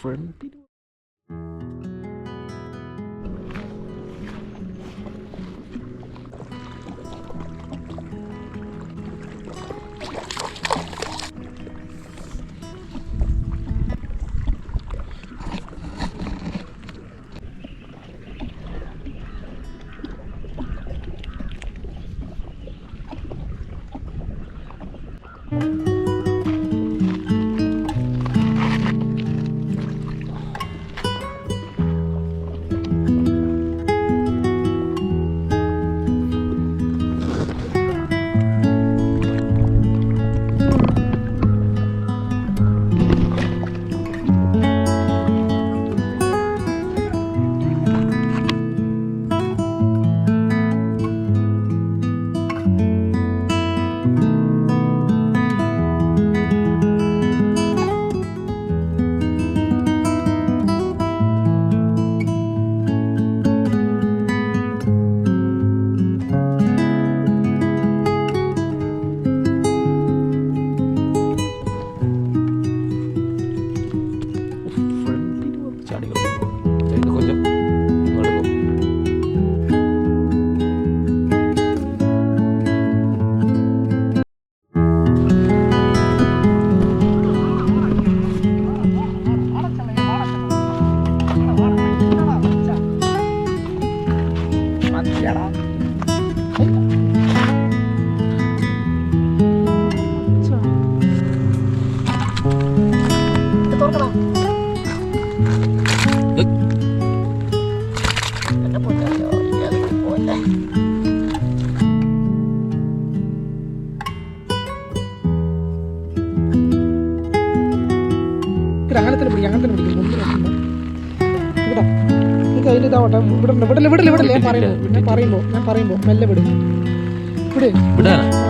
friend അങ്ങനെ തന്നെ പിടിക്കും അങ്ങനെ തന്നെ പിടിക്കും. മുമ്പിൽ. ഇവിടെ. അതിൽ ഇതാവട്ടെ. ഇവിടെ. ഇവിടെ ഇവിടെ ഇവിടെ ഞാൻ പറയുമ്പോൾ ഞാൻ പറയുമ്പോൾ ഞാൻ പറയുമ്പോൾ മെല്ലെ വിടും. ഇവിടെ വിടാനാ?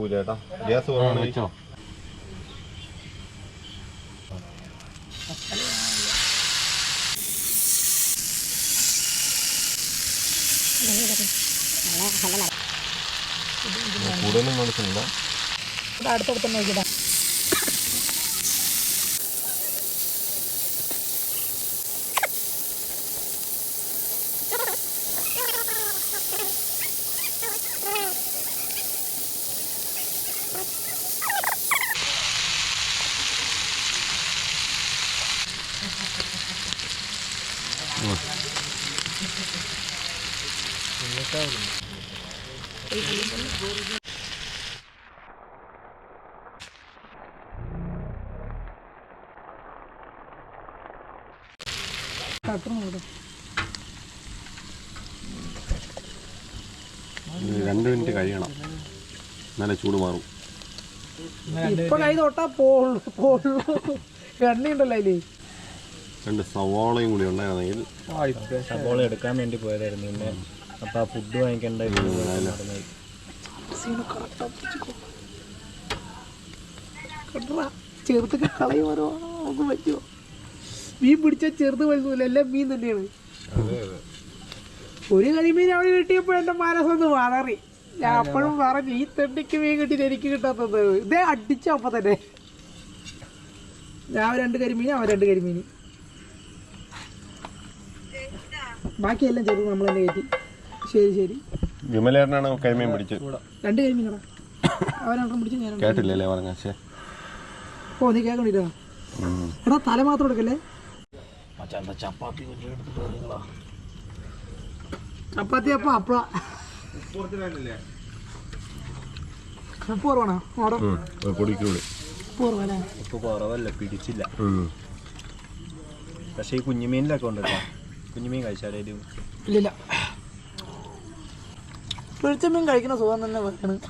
പൂലേട്ടാ ഗ്യാസ് കുറവാണ്. വെച്ചോ. കൂടുതലും ഇവിടെ അടുത്തടുത്ത് തന്നെ രണ്ട് മിനിറ്റ് കഴിയണം. നല്ല ചൂട് മാറും. ഇപ്പൊ കൈ തൊട്ടാ പോളൂ പോളൂ എണ്ണയുണ്ടല്ലോ അതിൽ. രണ്ട് സവാളയും കൂടി ഉണ്ടായിരുന്നെങ്കിൽ സവാള എടുക്കാൻ വേണ്ടി പോയതായിരുന്നു പിന്നെ. അപ്പൊ ആ ഫുഡ് വാങ്ങിക്കേണ്ട കളയും നമുക്ക് പറ്റുമോ മീൻ പിടിച്ചാൽ ചെറുത് വരുന്നില്ല എല്ലാം മീൻ തന്നെയാണ്. ഒരു കരിമീൻ അവിടെ കിട്ടിയപ്പോൾ എന്റെ മനസ്സൊന്ന് വളറി ഞാൻ അപ്പോഴും പറഞ്ഞു ഈ തെണ്ടിക്ക് മീൻ കിട്ടിയിട്ട് എനിക്ക് കിട്ടാത്തത്. ഇതേ അടിച്ച അപ്പം തന്നെ. ഞാൻ രണ്ട് കരിമീൻ അവൻ രണ്ട് കരിമീൻ ബാക്കിയെല്ലാം ചെറുത് നമ്മൾ തന്നെ കയറ്റി. ശരി ശരി. വിമലേട്ടനാണ് കൈമീൻ പിടിച്ചത്. രണ്ട് പിടിച്ച് ഞാൻ രണ്ടെണ്ണം. കേട്ടില്ലല്ലേ പറഞ്ഞ ശേ ഓ നീ കേൾക്കണില്ല എടാ തല മാത്രം എടുക്കല്ലേ? ചപ്പാത്തി ചപ്പാത്തി അപ്പം അപ്പള. ഉപ്പ് കുറവാണോ? ഓടോ പൊടിക്കൂടി ഉപ്പ് കുറവല്ലേ ഉപ്പ് കുറവല്ല പിടിച്ചില്ല. പക്ഷേ ഈ കുഞ്ഞുമീനിലൊക്കെ ഉണ്ട് കേട്ടോ കുഞ്ഞുമീൻ കഴിച്ചാലും ഇല്ലില്ല. വെളിച്ചമീൻ കഴിക്കുന്ന സുഖം തന്നെ വേണം.